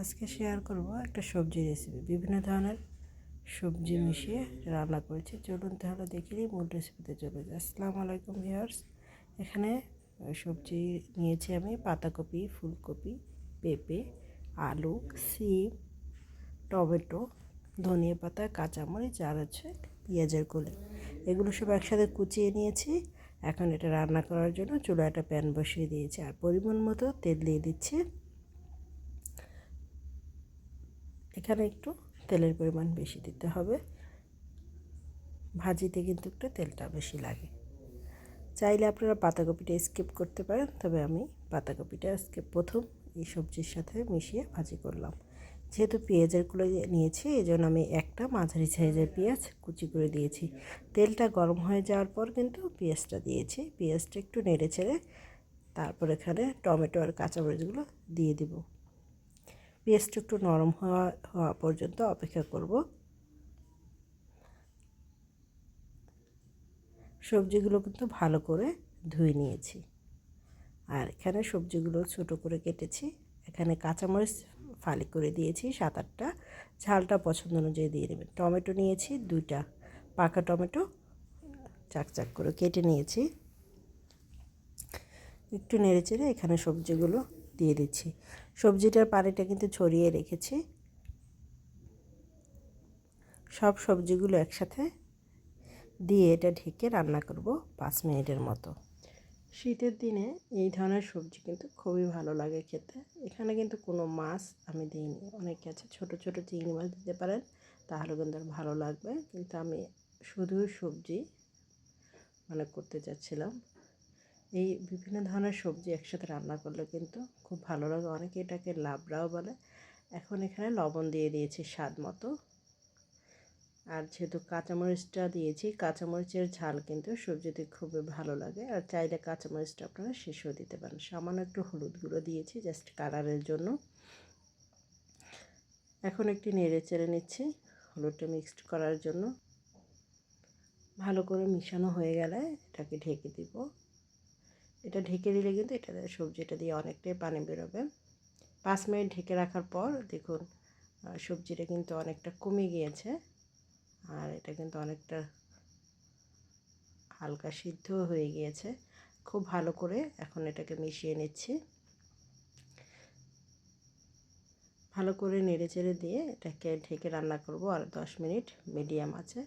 আজকে শেয়ার করব একটা সবজি রেসিপি বিভিন্ন ধরনের সবজি মিশিয়ে রান্না করেছি। চলুন তাহলে দেখি মূল রেসিপিতে চলে যাই। আসসালামু আলাইকুম ভিউয়ার্স এখানে সবজি নিয়েছি আমি পাতাকপি, ফুলকপি, পেঁপে, আলু, সিম, টমেটো, ধনিয়া পাতা, কাঁচামরিচ, আর হচ্ছে পেঁয়াজের কলি। এগুলো সব একসাথে কুচিয়ে নিয়েছি। এখন এটা রান্না করার জন্য চুলা একটা প্যান বসিয়ে দিয়েছি। আর পরিমাণ মতো তেল দিয়ে দিচ্ছি। এখানে একটু তেলের পরিমাণ বেশি দিতে হবে। ভাজিতে কিন্তু একটু তেলটা বেশি লাগে। চাইলে আপনারা পাতাকপিটা স্কিপ করতে পারেন, তবে আমি পাতাকপিটা স্কিপ প্রথম এই সবজির সাথে মিশিয়ে ভাজি করলাম। যেহেতু পেঁয়াজের কুলো নিয়েছি, এই জন্য আমি একটা মাঝারি সাইজের পেঁয়াজ কুচি করে দিয়েছি। তেলটা গরম হয়ে যাওয়ার পর কিন্তু পেঁয়াজটা দিয়েছি। পেঁয়াজটা একটু নেড়ে ছেড়ে তারপর এখানে টমেটো আর কাঁচামরিচগুলো দিয়ে দেবো। পেস্ট একটু নরম হওয়া হওয়া পর্যন্ত অপেক্ষা করব। সবজিগুলো কিন্তু ভালো করে ধুয়ে নিয়েছি। আর এখানে সবজিগুলো ছোট করে কেটেছি। এখানে কাঁচামরিচ ফালি করে দিয়েছি সাত আটটা। ঝালটা পছন্দ অনুযায়ী দিয়ে দেবেন। টমেটো নিয়েছি দুইটা। পাকা টমেটো চাক চাক করে কেটে নিয়েছি। একটু নেড়ে চেড়ে এখানে সবজিগুলো দিয়ে দিচ্ছি। সবজিটার পানিটা কিন্তু ছড়িয়ে রেখেছি। সব সবজিগুলো একসাথে দিয়ে এটা ঢেকে রান্না করব পাঁচ মিনিটের মতো। শীতের দিনে এই ধরনের সবজি কিন্তু খুবই ভালো লাগে খেতে। এখানে কিন্তু কোনো মাছ আমি দিইনি। অনেকে আছে ছোট ছোট চিংড়ি মাছ দিতে পারেন, তাহলে কিন্তু ভালো লাগবে। কিন্তু আমি শুধু সবজি মানে করতে চাচ্ছিলাম। এই বিভিন্ন ধরনের সবজি একসাথে রান্না করলে কিন্তু খুব ভালো লাগে। অনেকে এটাকে লাবড়াও বলে। এখন এখানে লবণ দিয়ে দিয়েছি স্বাদ মতো। আর যেহেতু কাঁচামরিচটা দিয়েছি, কাঁচামরিচের ঝাল কিন্তু সবজিতে খুবই ভালো লাগে। আর চাইলে কাঁচামরিচটা আপনারা শেষও দিতে পারেন। সামান্য একটু হলুদ গুঁড়ো দিয়েছি জাস্ট কালারের জন্য। এখন একটি নেড়ে চেড়ে নিচ্ছি হলুদটা মিক্সড করার জন্য। ভালো করে মিশানো হয়ে গেলে এটাকে ঢেকে দিব। এটা ঢেকে দিলে কিন্তু এটা সবজিটা দিয়ে অনেকটাই পানি বেরোবে। পাঁচ মিনিট ঢেকে রাখার পর দেখুন সবজিটা কিন্তু অনেকটা কমে গিয়েছে আর এটা কিন্তু অনেকটা হালকা সিদ্ধ হয়ে গিয়েছে। খুব ভালো করে এখন এটাকে মিশিয়ে নিচ্ছি। ভালো করে নেড়ে চেড়ে দিয়ে এটাকে ঢেকে রান্না করব আর দশ মিনিট মিডিয়াম আছে।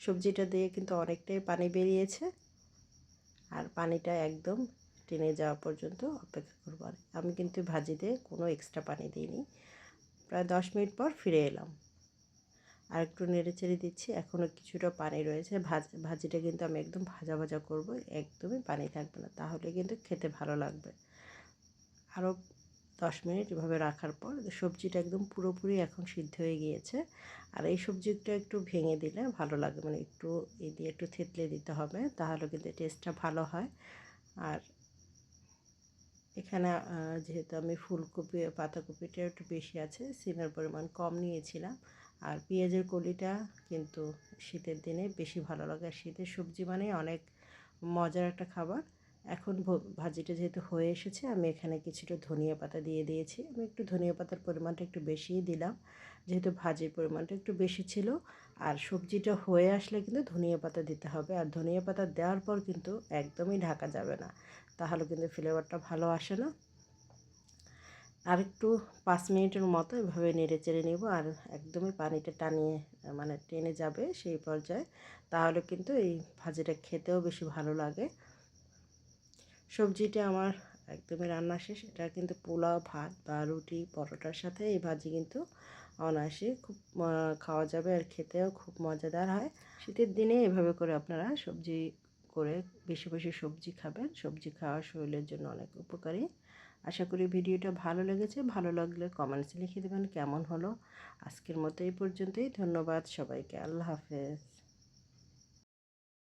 সবজিটা দিয়ে কিন্তু অনেকটাই পানি বেরিয়েছে। পানিটা একদম টেনে যাওয়া পর্যন্ত অপেক্ষা করব আর আমি কিন্তু ভাজিতে কোনো এক্সট্রা পানি দিইনি। প্রায় দশ মিনিট পর ফিরে এলাম। আর একটু নেড়ে চেড়ে দিচ্ছি এখনও কিছুটা পানি রয়েছে। ভাজ, ভাজিটা কিন্তু আমি একদম ভাজা ভাজা করব, একদমই পানি থাকবে না, তাহলে কিন্তু খেতে ভালো লাগবে। আরও দশ মিনিট এভাবে রাখার পর সবজিটা একদম পুরোপুরি এখন সিদ্ধ হয়ে গিয়েছে। আর এই সবজিটা একটু ভেঙে দিলে ভালো লাগে মানে একটু এই দিয়ে একটু থেতলে দিতে হবে, তাহলে কিন্তু টেস্টটা ভালো হয়। আর এখানে যেহেতু আমি ফুলকপি পাতাকপিটা একটু বেশি আছে, সিমের পরিমাণ কম নিয়েছিলাম। আর পেঁয়াজের কলিটা কিন্তু শীতের দিনে বেশি ভালো লাগে। আর শীতের সবজি মানে অনেক মজার একটা খাবার। এখন ভাজিটা যেহেতু হয়ে এসেছে, আমি এখানে কিছুটা ধনিয়া পাতা দিয়ে দিয়েছি। আমি একটু ধনিয়া পাতার পরিমাণটা একটু বেশিই দিলাম। যেহেতু ভাজির পরিমাণটা একটু বেশি ছিল, আর সবজিটা হয়ে আসলে কিন্তু ধনিয়া পাতা দিতে হবে। আর ধনিয়া পাতা দেওয়ার পর কিন্তু একদমই ঢাকা যাবে না, তাহলে কিন্তু ফ্লেভারটা ভালো আসে না। আর একটু পাঁচ মিনিটের মতো এভাবে নেড়ে চেড়ে নেব, আর একদমই পানিটা টানিয়ে মানে টেনে যাবে সেই পর্যায়ে, তাহলে কিন্তু এই ভাজিটা খেতেও বেশি ভালো লাগে। সবজিটা আমার একদমই রান্না শেষ। এটা কিন্তু পোলাও, ভাত বা রুটি, পরোটার সাথে এই ভাজি কিন্তু অনায়াসে খুব খাওয়া যাবে আর খেতেও খুব মজাদার হয়। শীতের দিনে এভাবে করে আপনারা সবজি করে বেশি বেশি সবজি খাবেন। সবজি খাওয়া শরীরের জন্য অনেক উপকারী। আশা করি ভিডিওটা ভালো লেগেছে। ভালো লাগলে কমেন্টসে লিখে দেবেন কেমন হলো। আজকের মতো এই পর্যন্তই। ধন্যবাদ সবাইকে। আল্লাহ হাফেজ।